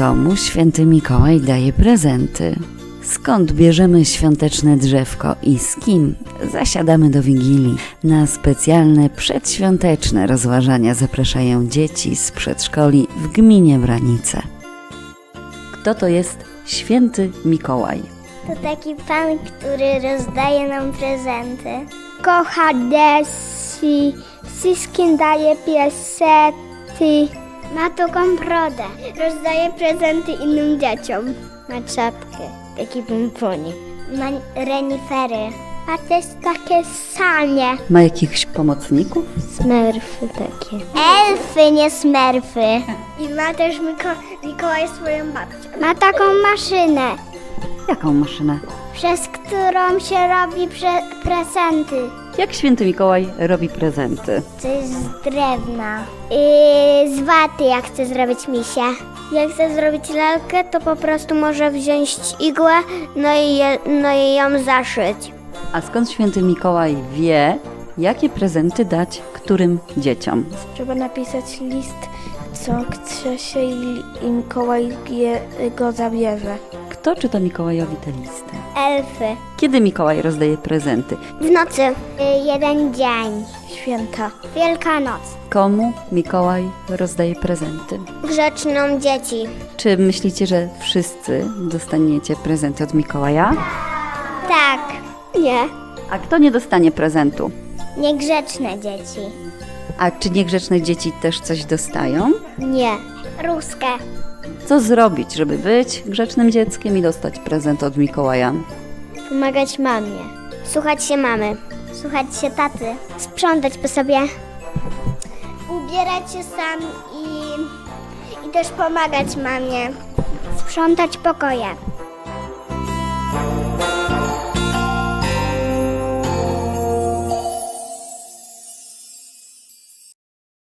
Komu święty Mikołaj daje prezenty? Skąd bierzemy świąteczne drzewko i z kim zasiadamy do Wigilii? Na specjalne przedświąteczne rozważania zapraszają dzieci z przedszkoli w gminie Branice. Kto to jest święty Mikołaj? To taki pan, który rozdaje nam prezenty. Kocha desi, wszystkim daje piesety. Ma taką brodę. Rozdaje prezenty innym dzieciom. Ma czapkę, taki pomponik. Ma renifery. Ma też takie sanie. Ma jakichś pomocników? Smerfy takie. Elfy, nie smerfy. I ma też Miko- Mikołaj swoją babcię. Ma taką maszynę, Jaką maszynę? Przez którą się robi pre- prezenty. Jak święty Mikołaj robi prezenty? Coś z drewna. I z waty, jak chce zrobić misia. Jak chce zrobić lalkę, to po prostu może wziąć igłę, no i, je, no i ją zaszyć. A skąd święty Mikołaj wie, jakie prezenty dać którym dzieciom? Trzeba napisać list, co chce się i, i Mikołaj je, go zabierze. Kto czyta Mikołajowi te listy? Elfy. Kiedy Mikołaj rozdaje prezenty? W nocy. Y, jeden dzień. Święta. Wielkanoc. Komu Mikołaj rozdaje prezenty? Grzeczną dzieci. Czy myślicie, że wszyscy dostaniecie prezenty od Mikołaja? Tak. Nie. A kto nie dostanie prezentu? Niegrzeczne dzieci. A czy niegrzeczne dzieci też coś dostają? Nie. Ruskie. Co zrobić, żeby być grzecznym dzieckiem i dostać prezent od Mikołaja? Pomagać mamie. Słuchać się mamy. Słuchać się taty. Sprzątać po sobie. Ubierać się sam i, i też pomagać mamie. Sprzątać pokoje.